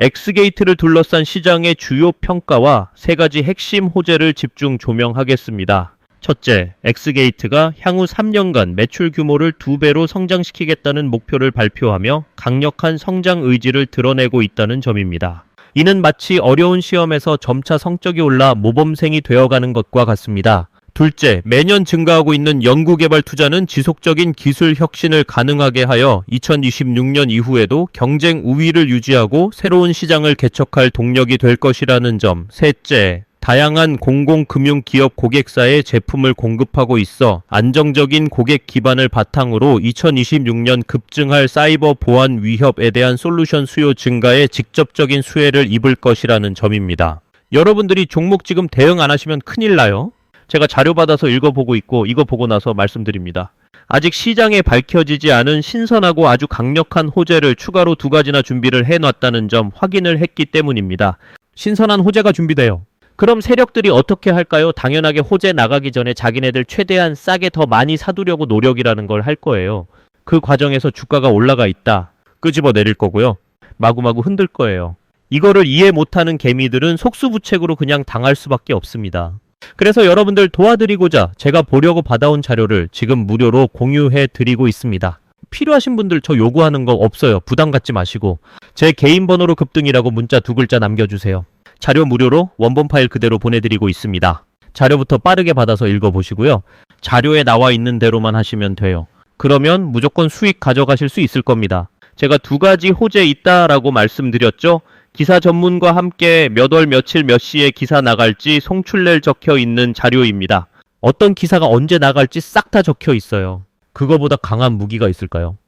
엑스게이트를 둘러싼 시장의 주요 평가와 세 가지 핵심 호재를 집중 조명하겠습니다. 첫째, 엑스게이트가 향후 3년간 매출 규모를 두 배로 성장시키겠다는 목표를 발표하며 강력한 성장 의지를 드러내고 있다는 점입니다. 이는 마치 어려운 시험에서 점차 성적이 올라 모범생이 되어가는 것과 같습니다. 둘째, 매년 증가하고 있는 연구개발 투자는 지속적인 기술 혁신을 가능하게 하여 2026년 이후에도 경쟁 우위를 유지하고 새로운 시장을 개척할 동력이 될 것이라는 점. 셋째, 다양한 공공금융 기업 고객사에 제품을 공급하고 있어 안정적인 고객 기반을 바탕으로 2026년 급증할 사이버 보안 위협에 대한 솔루션 수요 증가에 직접적인 수혜를 입을 것이라는 점입니다. 여러분들이 종목 지금 대응 안 하시면 큰일 나요. 제가 자료 받아서 읽어보고 있고 이거 보고 나서 말씀드립니다. 아직 시장에 밝혀지지 않은 신선하고 아주 강력한 호재를 추가로 두 가지나 준비를 해놨다는 점 확인을 했기 때문입니다. 신선한 호재가 준비돼요. 그럼 세력들이 어떻게 할까요? 당연하게 호재 나가기 전에 자기네들 최대한 싸게 더 많이 사두려고 노력이라는 걸 할 거예요. 그 과정에서 주가가 올라가 있다. 끄집어 내릴 거고요. 마구마구 흔들 거예요. 이거를 이해 못하는 개미들은 속수무책으로 그냥 당할 수밖에 없습니다. 그래서 여러분들 도와드리고자 제가 보려고 받아온 자료를 지금 무료로 공유해 드리고 있습니다. 필요하신 분들 저 요구하는 거 없어요. 부담 갖지 마시고 제 개인 번호로 급등이라고 문자 두 글자 남겨주세요. 자료 무료로 원본 파일 그대로 보내드리고 있습니다. 자료부터 빠르게 받아서 읽어보시고요. 자료에 나와 있는 대로만 하시면 돼요. 그러면 무조건 수익 가져가실 수 있을 겁니다. 제가 두 가지 호재 있다라고 말씀드렸죠? 기사 전문과 함께 몇 월 며칠 몇 시에 기사 나갈지 송출낼 적혀 있는 자료입니다. 어떤 기사가 언제 나갈지 싹 다 적혀 있어요. 그거보다 강한 무기가 있을까요?